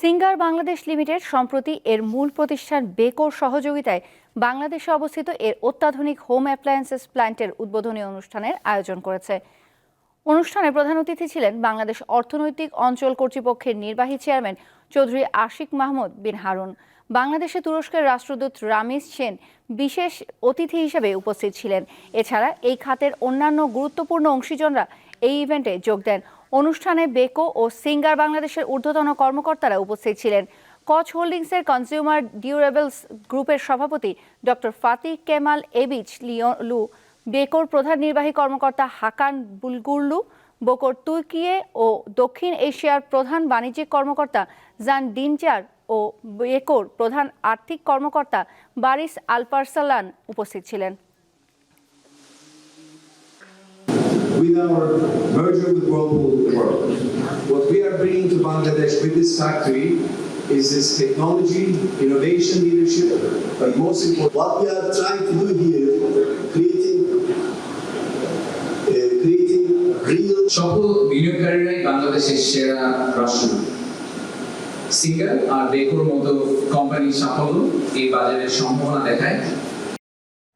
Singer Bangladesh limited সম্প্রতি এর মূল প্রতিষ্ঠান বেকোর সহযোগিতায় বাংলাদেশে অবস্থিত এর অত্যাধুনিক হোম অ্যাপ্লায়েন্সেস প্ল্যান্টের উদ্বোধনী অনুষ্ঠানের আয়োজন করেছে। অনুষ্ঠানে প্রধান অতিথি ছিলেন বাংলাদেশ অর্থনৈতিক অঞ্চল কর্তৃপক্ষের নির্বাহী চেয়ারম্যান চৌধুরী আশিক মাহমুদ বিন হারুন বাংলাদেশে তুরস্কের রাষ্ট্রদূত রামিস সেন বিশেষ অতিথি হিসেবে উপস্থিত ছিলেন। এছাড়া এই খাতের অন্যান্য গুরুত্বপূর্ণ অংশীজনরা এই ইভেন্টে যোগ দেন। অনুষ্ঠানে বেকো ও সিঙ্গার বাংলাদেশের ঊর্ধ্বতন কর্মকর্তারা উপস্থিত ছিলেন। কচ হোল্ডিংসের কনজিউমার ডিউরেবলস গ্রুপের সভাপতি ডক্টর ফাতিক কেমাল এবিচ লিওলু বেকোর প্রধান নির্বাহী কর্মকর্তা হাকান বুলগুরলু, বকর তুর্কিয়ে ও দক্ষিণ এশিয়ার প্রধান বাণিজ্যিক কর্মকর্তা জান ডিনচার ও বেকোর প্রধান আর্থিক কর্মকর্তা বারিস আলপারসালান উপস্থিত ছিলেন। with our merger with Whirlpool World. What we are bringing to Bangladesh with this factory is this technology, innovation leadership, but most important, What we are trying to do here, creating, uh, creating real সকল বিনিয়োগকারীরাই বাংলাদেশের সেরা রাষ্ট্র singer আর বেকোর মতো কোম্পানির সাফল্য এই বাজারের সম্ভাবনা দেখায়